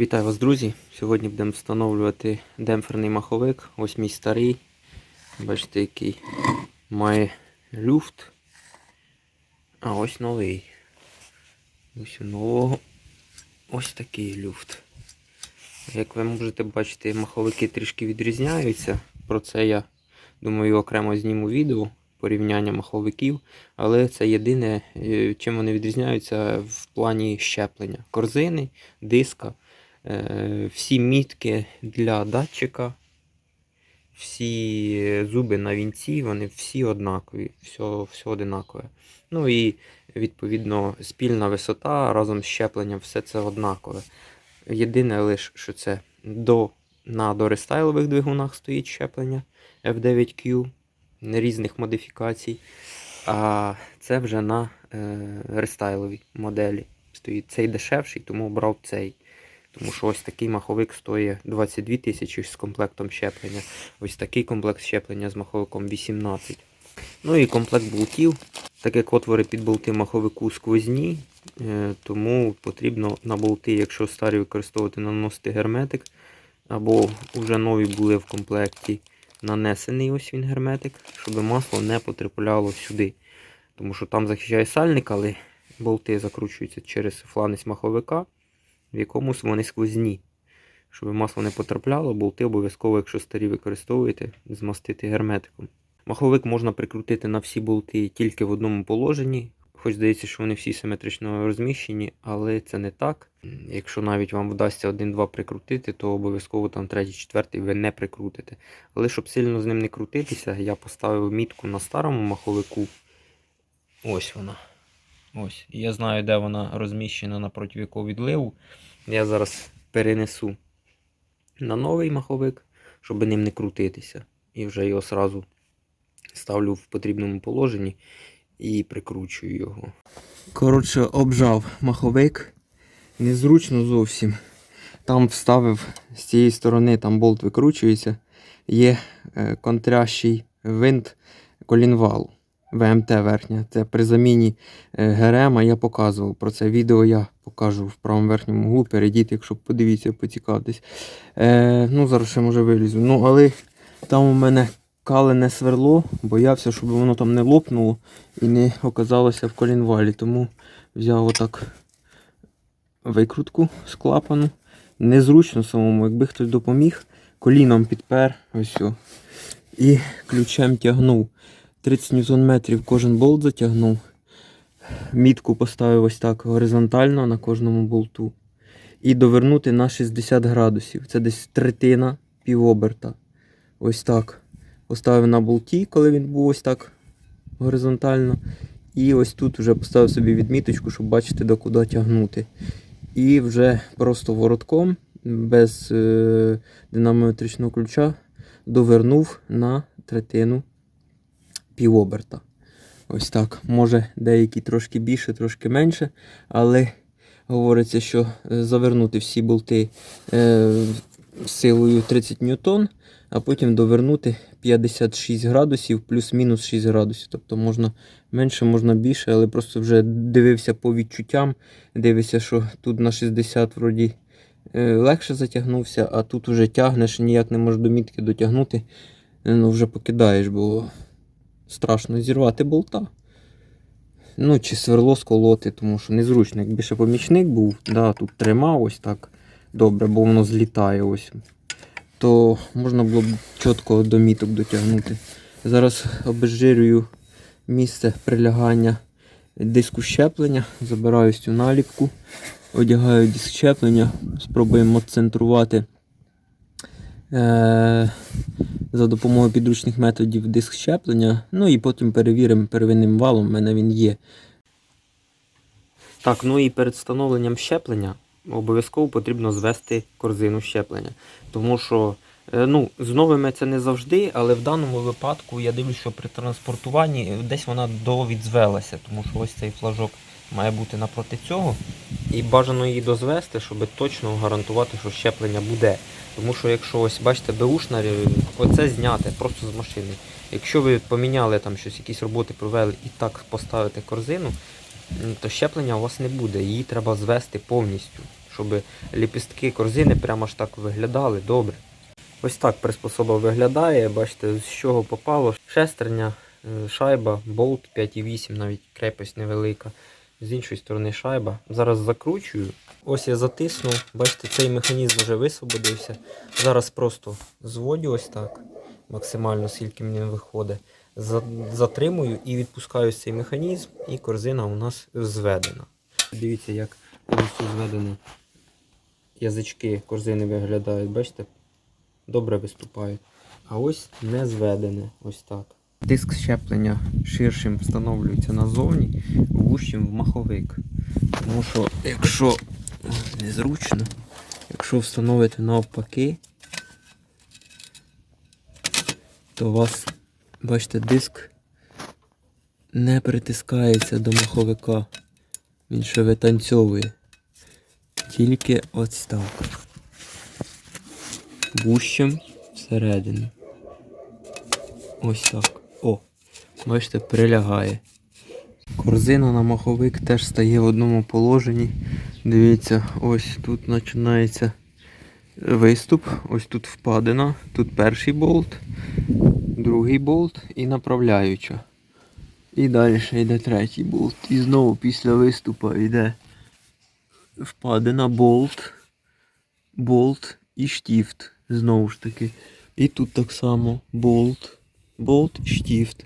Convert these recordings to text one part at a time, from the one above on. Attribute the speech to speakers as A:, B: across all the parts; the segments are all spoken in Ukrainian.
A: Вітаю вас, друзі! Сьогодні будемо встановлювати демпферний маховик. Ось мій старий. Бачите, який має люфт. А ось новий. Ось у нового ось такий люфт. Як ви можете бачити, маховики трішки відрізняються. Про це я думаю окремо зніму відео порівняння маховиків. Але це єдине, е, чим вони відрізняються в плані щеплення. Корзини, диска. Е, всі мітки для датчика, всі зуби на вінці, вони всі однакові, все, все одинакове. Ну і відповідно спільна висота разом з щепленням, все це однакове. Єдине лише, що це до, на дорестайлових двигунах стоїть щеплення F9Q різних модифікацій. А це вже на е, рестайловій моделі стоїть. Цей дешевший, тому обрав цей. Тому що ось такий маховик стоїть 22 тисячі з комплектом щеплення. Ось такий комплект щеплення з маховиком 18. Ну і комплект болтів. Так як отвори під болти маховику сквозні, е, тому потрібно на болти, якщо старі використовувати, наносити герметик. Або вже нові були в комплекті нанесений ось він герметик, щоб масло не потрапляло сюди. Тому що там захищає сальник, але болти закручуються через фланець маховика в якомусь вони сквозні. Щоб масло не потрапляло, болти обов'язково, якщо старі використовуєте, змастити герметиком. Маховик можна прикрутити на всі болти тільки в одному положенні. Хоч здається, що вони всі симетрично розміщені, але це не так. Якщо навіть вам вдасться один-два прикрутити, то обов'язково там третій, четвертий ви не прикрутите. Але щоб сильно з ним не крутитися, я поставив мітку на старому маховику. Ось вона. Ось. І я знаю, де вона розміщена напроти якого відливу. Я зараз перенесу на новий маховик, щоб ним не крутитися. І вже його сразу ставлю в потрібному положенні і прикручую його. Коротше, обжав маховик. Незручно зовсім. Там вставив з цієї сторони, там болт викручується. Є е, контрящий винт колінвалу. ВМТ верхня. Це при заміні е, ГРМ я показував. Про це відео я покажу в правому верхньому углу. Перейдіть, якщо подивіться, поцікавитись. Е, ну, зараз ще може вилізу. Ну, але там у мене калене сверло, боявся, щоб воно там не лопнуло і не оказалося в колінвалі. Тому взяв отак викрутку з клапану. Незручно самому, якби хтось допоміг, коліном підпер, ось. о, І ключем тягнув. 30 Нм кожен болт затягнув. Мітку поставив ось так горизонтально на кожному болту. І довернути на 60 градусів. Це десь третина півоберта. Ось так. Поставив на болті, коли він був ось так горизонтально. І ось тут вже поставив собі відміточку, щоб бачити, до куди тягнути. І вже просто воротком, без е, динамометричного ключа, довернув на третину півоберта. Ось так. Може деякі трошки більше, трошки менше, але говориться, що е, завернути всі болти е, силою 30 ньютон, а потім довернути 56 градусів плюс-мінус 6 градусів. Тобто можна менше, можна більше, але просто вже дивився по відчуттям. Дивився, що тут на 60 вроді е, легше затягнувся, а тут вже тягнеш, ніяк не можеш до мітки дотягнути. Ну, вже покидаєш, бо страшно зірвати болта. Ну, чи сверло сколоти, тому що незручно. Якби ще помічник був, да, тут тримав ось так добре, бо воно злітає ось. То можна було б чітко до міток дотягнути. Зараз обезжирюю місце прилягання диску щеплення, забираю цю наліпку, одягаю диск щеплення, спробуємо центрувати е- за допомогою підручних методів диск щеплення. Ну і потім перевіримо первинним валом, в мене він є. Так, ну і перед встановленням щеплення обов'язково потрібно звести корзину щеплення. Тому що е, ну, з новими це не завжди, але в даному випадку я дивлюсь, що при транспортуванні десь вона довідзвелася, тому що ось цей флажок має бути напроти цього. І бажано її дозвести, щоб точно гарантувати, що щеплення буде. Тому що якщо ось бачите, беушна, оце зняте просто з машини. Якщо ви поміняли там щось, якісь роботи провели і так поставите корзину, то щеплення у вас не буде. Її треба звести повністю, щоб ліпістки корзини прямо ж так виглядали добре. Ось так приспособа виглядає. Бачите, з чого попало. Шестерня, е, шайба, болт 5,8, навіть крепость невелика. З іншої сторони шайба. Зараз закручую. Ось я затиснув. Бачите, цей механізм вже висвободився. Зараз просто зводю ось так, максимально скільки мені виходить. Затримую і відпускаю цей механізм, і корзина у нас зведена. Дивіться, як повністю зведені язички корзини виглядають. Бачите? Добре виступають. А ось не зведене. Ось так. Диск щеплення ширшим встановлюється назовні, вущим в маховик. Тому що, якщо незручно, якщо встановити навпаки, то у вас, бачите, диск не притискається до маховика. Він ще витанцьовує. Тільки ось так. Вущим всередину. Ось так. О, бачите, прилягає. Корзина на маховик теж стає в одному положенні. Дивіться, ось тут починається виступ, ось тут впадина, тут перший болт, другий болт і направляюча. І далі йде третій болт. І знову після виступу йде впадина, болт, болт і штіфт. Знову ж таки. І тут так само болт, болт штіфт.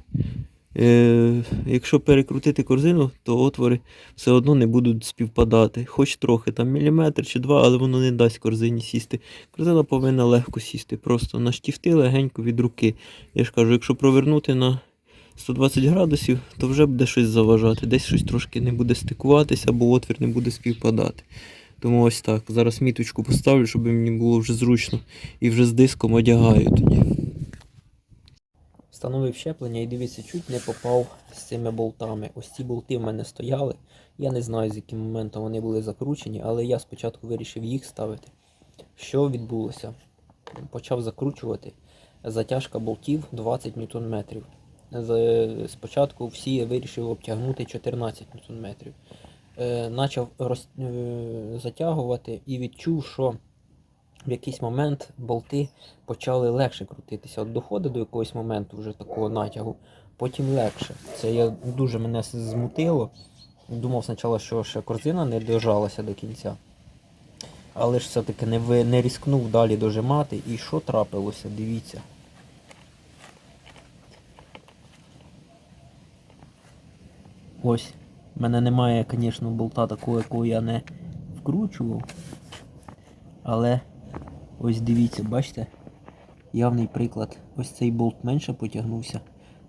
A: Е, якщо перекрутити корзину, то отвори все одно не будуть співпадати. Хоч трохи, там міліметр чи два, але воно не дасть корзині сісти. Корзина повинна легко сісти. Просто на штіфти легенько від руки. Я ж кажу, якщо провернути на 120 градусів, то вже буде щось заважати. Десь щось трошки не буде стикуватися, або отвір не буде співпадати. Тому ось так. Зараз міточку поставлю, щоб мені було вже зручно. І вже з диском одягаю тоді. Встановив щеплення і дивіться, чуть не попав з цими болтами. Ось ці болти в мене стояли. Я не знаю, з яким моментом вони були закручені, але я спочатку вирішив їх ставити. Що відбулося? Почав закручувати. Затяжка болтів 20 Нм. Спочатку всі вирішив обтягнути 14 Нм. Начав роз... е, затягувати і відчув, що в якийсь момент болти почали легше крутитися. От доходить до якогось моменту вже такого натягу, потім легше. Це я дуже мене змутило. Думав спочатку, що ще корзина не дожалася до кінця. Але ж все-таки не, не різкнув далі дожимати. І що трапилося? Дивіться. Ось. У мене немає, звісно, болта такого, якого я не вкручував. Але ось дивіться, бачите? Явний приклад. Ось цей болт менше потягнувся,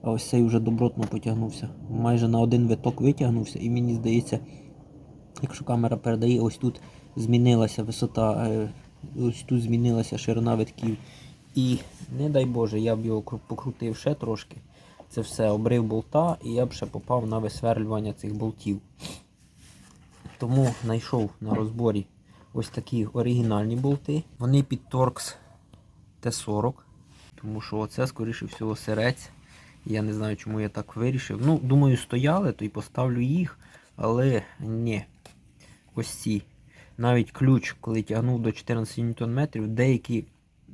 A: а ось цей вже добротно потягнувся. Майже на один виток витягнувся, і мені здається, якщо камера передає, ось тут змінилася висота, е, ось тут змінилася ширина витків. І не дай Боже, я б його покрутив ще трошки. Це все обрив болта, і я б ще попав на висверлювання цих болтів. Тому знайшов на розборі ось такі оригінальні болти. Вони під Torx T40. Тому що оце, скоріше всього, сирець. Я не знаю, чому я так вирішив. Ну, думаю, стояли, то й поставлю їх. Але ні. Ось ці. Навіть ключ, коли тягнув до 14 Нм, деякий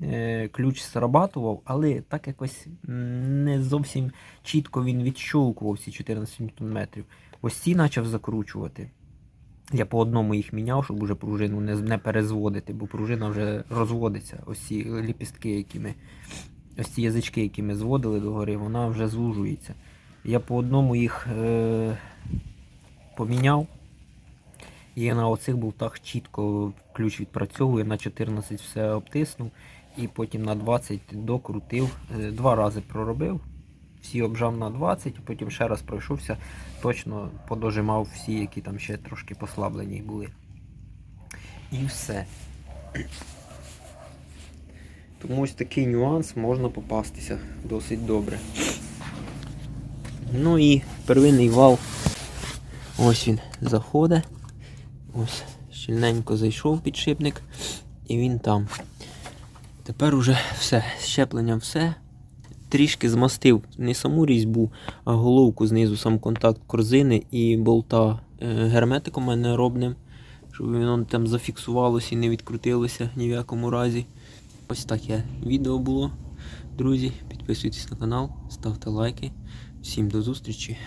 A: е, ключ срабатував, але так якось не зовсім чітко він відщолкував ці 14 Нм. Ось ці почав закручувати. Я по одному їх міняв, щоб уже пружину не, не перезводити, бо пружина вже розводиться. Ось ці ліпістки, які ми, ось ці язички, які ми зводили догори, вона вже звужується. Я по одному їх е, поміняв. І на оцих болтах чітко ключ відпрацьовує, на 14 все обтиснув і потім на 20 докрутив. Е, Два рази проробив, всі обжав на 20, потім ще раз пройшовся, точно подожимав всі, які там ще трошки послаблені були. І все. Тому ось такий нюанс можна попастися досить добре. Ну і первинний вал. Ось він заходить. Ось щільненько зайшов підшипник і він там. Тепер уже все, з щепленням все. Трішки змастив не саму різьбу, а головку знизу, сам контакт корзини і болта е, герметиком мене робним. щоб воно там зафіксувалося і не відкрутилося ні в якому разі. Ось таке відео було. Друзі, підписуйтесь на канал, ставте лайки. Всім до зустрічі.